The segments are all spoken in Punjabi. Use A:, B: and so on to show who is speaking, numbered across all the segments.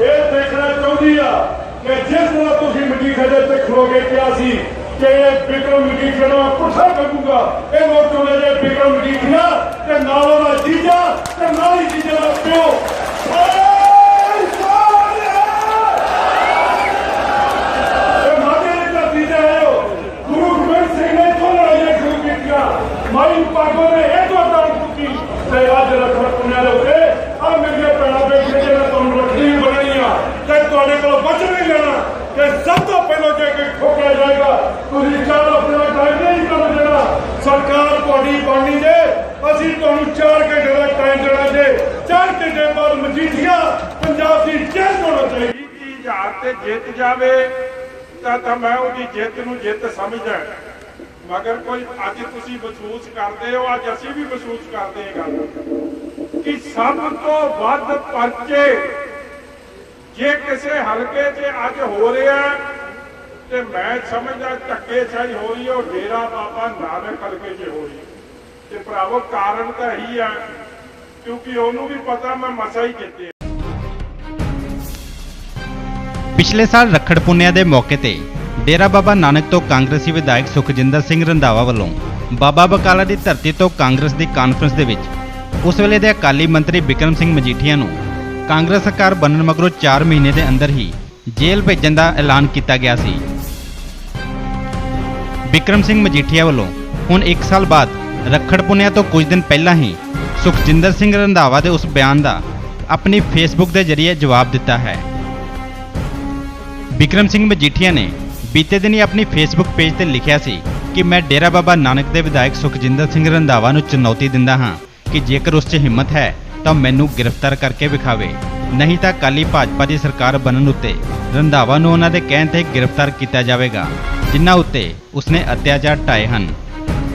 A: ਇਹ ਦੇਖਣਾ ਚਾਹੁੰਦੀ ਆ ਕਿ ਜਿਸ ਤਰ੍ਹਾਂ ਤੁਸੀਂ ਮਜੀਠੇ ਦੇ ਤੇ ਖਲੋਗੇ ਕਿਹਾ ਸੀ ਕਿ ਇਹ ਵਿਕਰਮ ਮਜੀਠੀਆ ਨੂੰ ਪੁੱਠਾ ਕੱਢੂਗਾ ਇਹ ਲੋਕ ਚਾਹੁੰਦੇ ਜੇ ਵਿਕਰਮ ਮਜੀਠੀਆ ਤੇ ਨਾਲ ਉਹਦਾ ਜੀਜਾ ਤੇ ਨਾਲ ਹੀ ਜੀਜਾ ਦਾ ਪਿਓ। ਦੀ ਧਰਤੀ ਤੇ ਆਇਓ ਗੁਰੂ ਗੋਬਿੰਦ ਸਿੰਘ ਨੇ ਤੋਂ ਲੜਾਈਆਂ ਸ਼ੁਰੂ ਕੀਤੀਆਂ। ਮਾਈ ਪਾਗੋ ਨੇ ਇਹ ਤੋਂ ਤਾਂ ਚੁੱਕੀ ਤੇ ਅੱਜ ਰੱਖਣ ਪੁੰਨਿਆ ਦੇ ਉੱਤੇ ਆ ਮੇਰੀਆਂ ਭੈਣਾਂ ਬੇਟੀਆਂ ਜਿਹੜਾ ਤੁਹਾਨੂੰ ਰੱਖੜੀ ਬਣਾਈ ਆ ਤੇ ਤੁਹਾਡੇ ਕੋਲ ਬਚਨ ਨਹੀਂ ਲੈਣਾ ਕਿ ਸਭ ਤੋਂ ਪਹਿਲਾਂ ਜੇ ਕੋਈ ਠੋਕਿਆ ਜਾਏਗਾ ਤੁਸੀਂ ਚਾਰ ਆਪਣਾ ਟਾਈਮ ਨਹੀਂ ਕਰਨ ਦੇਣਾ ਸਰਕਾਰ ਤੁਹਾਡੀ ਬਣਨੀ ਜੇ, ਅਸੀਂ ਤੁਹਾਨੂੰ 4 ਘੰਟੇ ਦਾ ਟਾਈਮ ਦੇਣਾ ਜੇ। 4 ਘੰਟੇ ਬਾਅਦ ਮਜੀਠੀਆ ਪੰਜਾਬ ਦੀ ਜੇਲ੍ਹ ਹੋਣਾ ਚਾਹੀਦੀ
B: ਕੀ ਹਜ਼ਾਰ ਤੇ ਜਿੱਤ ਜਾਵੇ, ਤਾਂ ਤਾਂ ਮੈਂ ਉਹਦੀ ਜਿੱਤ ਨੂੰ ਜਿੱਤ ਸਮਝਦਾ। ਮਗਰ ਕੋਈ ਅੱਜ ਤੁਸੀਂ ਮਹਿਸੂਸ ਕਰਦੇ ਹੋ, ਅੱਜ ਅਸੀਂ ਵੀ ਮਹਿਸੂਸ ਕਰਦੇ ਹਾਂ ਗੱਲ। ਕਿ ਸਭ ਤੋਂ ਵੱਧ ਪਰਚੇ ਜੇ ਕਿਸੇ ਹਲਕੇ 'ਚ ਅੱਜ ਹੋ ਰਿਹਾ ਤੇ ਮੈਂ ਸਮਝਦਾ ਧੱਕੇ ਸ਼ਾਹੀ ਹੋ ਉਹ ਡੇਰਾ ਬਾਬਾ ਨਾਨਕ ਹਲਕੇ 'ਚ ਹੋ ਤੇ ਭਰਾਵੋ, ਕਾਰਨ ਤਾਂ ਇਹੀ ਆ, ਕਿਉਂਕਿ ਉਹਨੂੰ ਵੀ ਪਤਾ ਮੈਂ ਮਸਾ ਹੀ ਜਿੱਤੇ
C: ਪਿਛਲੇ ਸਾਲ ਰੱਖੜ ਪੁੰਨਿਆ ਦੇ ਮੌਕੇ ਤੇ ਡੇਰਾ ਬਾਬਾ ਨਾਨਕ ਤੋਂ ਕਾਂਗਰਸੀ ਵਿਧਾਇਕ ਸੁਖਜਿੰਦਰ ਸਿੰਘ ਰੰਧਾਵਾ ਵੱਲੋਂ ਬਾਬਾ ਬਕਾਲਾ ਦੀ ਧਰਤੀ ਤੋਂ ਕਾਂਗਰਸ ਦੀ ਕਾਨਫਰੰਸ ਦੇ ਵਿੱਚ ਉਸ ਵੇਲੇ ਦੇ ਅਕਾਲੀ ਮੰਤਰੀ ਬਿਕਰਮ ਸਿੰਘ ਮਜੀਠੀਆ ਨੂੰ ਕਾਂਗਰਸ ਸਰਕਾਰ ਬਣਨ ਮਗਰੋਂ 4 ਮਹੀਨੇ ਦੇ ਅੰਦਰ ਹੀ ਜੇਲ੍ਹ ਭੇਜਣ ਦਾ ਐਲਾਨ ਕੀਤਾ ਗਿਆ ਸੀ। ਬਿਕਰਮ ਸਿੰਘ ਮਜੀਠੀਆ ਵੱਲੋਂ ਹੁਣ 1 ਸਾਲ ਬਾਅਦ ਰੱਖੜ ਪੁੰਨਿਆ ਤੋਂ ਕੁਝ ਦਿਨ ਪਹਿਲਾਂ ਹੀ ਸੁਖਜਿੰਦਰ ਸਿੰਘ ਰੰਧਾਵਾ ਦੇ ਉਸ ਬਿਆਨ ਦਾ ਆਪਣੀ ਫੇਸਬੁੱਕ ਦੇ ਜ਼ਰੀਏ ਜਵਾਬ ਦਿੱਤਾ ਹੈ। ਵਿਕਰਮ ਸਿੰਘ ਮਜੀਠੀਆ ਨੇ ਬੀਤੇ ਦਿਨੀ ਆਪਣੀ ਫੇਸਬੁੱਕ ਪੇਜ ਤੇ ਲਿਖਿਆ ਸੀ ਕਿ ਮੈਂ ਡੇਰਾ ਬਾਬਾ ਨਾਨਕ ਦੇ ਵਿਧਾਇਕ ਸੁਖਜਿੰਦਰ ਸਿੰਘ ਰੰਧਾਵਾ ਨੂੰ ਚੁਣੌਤੀ ਦਿੰਦਾ ਹਾਂ ਕਿ ਜੇਕਰ ਉਸ 'ਚ ਹਿੰਮਤ ਹੈ ਤਾਂ ਮੈਨੂੰ ਗ੍ਰਿਫਤਾਰ ਕਰਕੇ ਵਿਖਾਵੇ, ਨਹੀਂ ਤਾਂ ਕਾਲੀ ਭਾਜਪਾ ਦੀ ਸਰਕਾਰ ਬਣਨ ਉੱਤੇ ਰੰਧਾਵਾ ਨੂੰ ਉਹਨਾਂ ਦੇ ਕਹਿਣ ਤੇ ਗ੍ਰਿਫਤਾਰ ਕੀਤਾ ਜਾਵੇਗਾ। ਜਿਨ੍ਹਾਂ ਉੱਤੇ ਉਸਨੇ ਅਤਿਆਚਾਰ ਢਾਏ ਹਨ।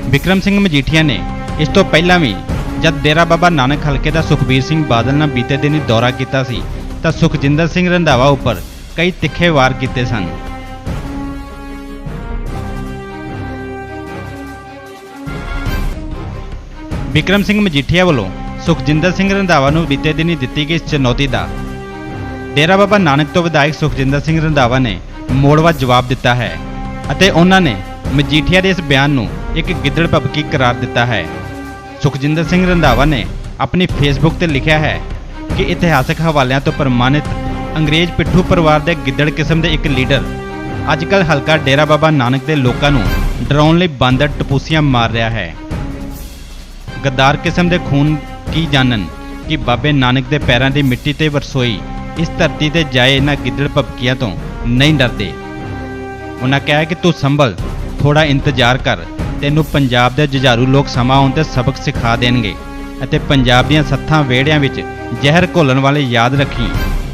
C: ਵਿਕਰਮ ਸਿੰਘ ਮਜੀਠੀਆ ਨੇ ਇਸ ਤੋਂ ਪਹਿਲਾਂ ਵੀ ਜਦ ਡੇਰਾ ਬਾਬਾ ਨਾਨਕ ਹਲਕੇ ਦਾ ਸੁਖਬੀਰ ਸਿੰਘ ਬਾਦਲ ਨਾਲ ਬੀਤੇ ਦਿਨੀ ਦੌਰਾ ਕੀਤਾ ਸੀ, ਤਾਂ ਸੁਖਜਿੰਦਰ ਸਿੰਘ ਰੰਧਾਵਾ ਉੱਪਰ ਕਈ ਤਿੱਖੇ ਵਾਰ ਕੀਤੇ ਸਨ। ਵਿਕਰਮ ਸਿੰਘ ਮਜੀਠੀਆ ਵੱਲੋਂ ਸੁਖਜਿੰਦਰ ਸਿੰਘ ਰੰਧਾਵਾ ਨੂੰ ਬੀਤੇ ਦਿਨੀ ਦਿੱਤੀ ਗਈ ਇਸ ਚੁਣੌਤੀ ਦਾ ਡੇਰਾ ਬਾਬਾ ਨਾਨਕ ਤੋਂ ਵਿਧਾਇਕ ਸੁਖਜਿੰਦਰ ਸਿੰਘ ਰੰਧਾਵਾ ਨੇ ਮੋੜਵਾ ਜਵਾਬ ਦਿੱਤਾ ਹੈ। ਅਤੇ ਉਹਨਾਂ ਨੇ ਮਜੀਠੀਆ ਦੇ ਇਸ ਬਿਆਨ ਨੂੰ ਇੱਕ ਗਿੱਦੜ ਭਬਕੀ ਕਰਾਰ ਦਿੱਤਾ ਹੈ। ਸੁਖਜਿੰਦਰ ਸਿੰਘ ਰੰਧਾਵਾ ਨੇ ਆਪਣੀ ਫੇਸਬੁੱਕ ਤੇ ਲਿਖਿਆ ਹੈ ਕਿ ਇਤਿਹਾਸਕ ਹਵਾਲਿਆਂ ਤੋਂ ਪ੍ਰਮਾਣਿਤ ਅੰਗਰੇਜ਼ ਪਿੱਠੂ ਪਰਿਵਾਰ ਦੇ ਗਿੱਦੜ ਕਿਸਮ ਦੇ ਇੱਕ ਲੀਡਰ ਅੱਜਕੱਲ ਹਲਕਾ ਡੇਰਾ ਬਾਬਾ ਨਾਨਕ ਦੇ ਲੋਕਾਂ ਨੂੰ ਡਰਾਉਣ ਲਈ ਬਾਂਦਰ ਟਪੂਸੀਆਂ ਮਾਰ ਰਿਹਾ ਹੈ। ਗੱਦਾਰ ਕਿਸਮ ਦੇ ਖੂਨ ਕੀ ਜਾਣਨ ਕਿ ਬਾਬੇ ਨਾਨਕ ਦੇ ਪੈਰਾਂ ਦੀ ਮਿੱਟੀ ਤੇ ਵਰਸੋਈ ਇਸ ਧਰਤੀ ਤੇ ਜਾਏ ਇਹਨਾਂ ਗਿੱਦੜ ਭਬਕੀਆਂ ਤੋਂ ਨਹੀਂ ਡਰਦੇ। ਉਹਨਾਂ ਕਿਹਾ ਕਿ ਤੂੰ ਸੰਭਲ ਥੋੜਾ ਇੰਤਜ਼ਾਰ ਕਰ, ਤੈਨੂੰ ਪੰਜਾਬ ਦੇ ਜੁਝਾਰੂ ਲੋਕ ਸਮਾਂ ਆਉਣ ਤੇ ਸਬਕ ਸਿਖਾ ਦੇਣਗੇ ਅਤੇ ਪੰਜਾਬ ਦੀਆਂ ਸੱਥਾਂ ਵਿਹੜਿਆਂ ਵਿੱਚ ਜ਼ਹਿਰ ਘੋਲਣ ਵਾਲੇ ਯਾਦ ਰੱਖੀ।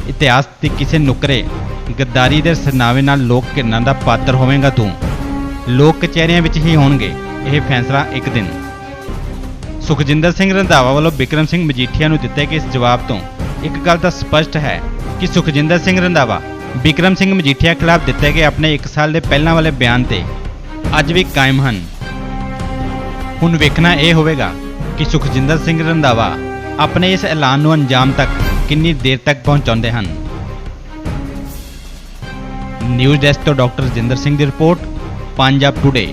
C: ਇਤਿਹਾਸ ਦੇ ਕਿਸੇ ਨੁਕਰੇ, ਗੱਦਾਰੀ ਦੇ ਸਰਨਾਵੇ ਨਾਲ ਲੋਕ ਕਿਰਨਾਂ ਦਾ ਪਾਤਰ ਹੋਵੇਂਗਾ ਤੂੰ। ਲੋਕ ਕਚਹਿਰੀਆਂ ਵਿੱਚ ਹੀ ਹੋਣਗੇ, ਇਹ ਫੈਸਲਾ ਇੱਕ ਦਿਨ। ਸੁਖਜਿੰਦਰ ਸਿੰਘ ਰੰਧਾਵਾ ਵੱਲੋਂ ਬਿਕਰਮ ਸਿੰਘ ਮਜੀਠੀਆ ਨੂੰ ਦਿੱਤੇ ਗਏ ਇਸ ਜਵਾਬ ਤੋਂ ਇੱਕ ਗੱਲ ਤਾਂ ਸਪਸ਼ਟ ਹੈ ਕਿ ਸੁਖਜਿੰਦਰ ਸਿੰਘ ਰੰਧਾਵਾ ਬਿਕਰਮ ਸਿੰਘ ਮਜੀਠੀਆ ਖਿਲਾਫ ਦਿੱਤੇ ਗਏ ਆਪਣੇ 1 ਸਾਲ ਦੇ ਪਹਿਲਾਂ ਵਾਲੇ ਬਿਆਨ ਤੇ ਅੱਜ ਵੀ ਕਾਇਮ ਹਨ। ਹੁਣ ਵੇਖਣਾ ਇਹ ਹੋਵੇਗਾ ਕਿ ਸੁਖਜਿੰਦਰ ਸਿੰਘ ਰੰਧਾਵਾ ਆਪਣੇ ਇਸ ਐਲਾਨ ਨੂੰ ਅੰਜਾਮ ਤੱਕ ਕਿੰਨੀ ਦੇਰ ਤੱਕ ਪਹੁੰਚਾਉਂਦੇ ਹਨ। ਨਿਊਜ਼ ਡੈਸਕ ਤੋਂ ਡਾਕਟਰ ਜਿੰਦਰ ਸਿੰਘ ਦੀ ਰਿਪੋਰਟ, ਪੰਜਾਬ ਟੁਡੇ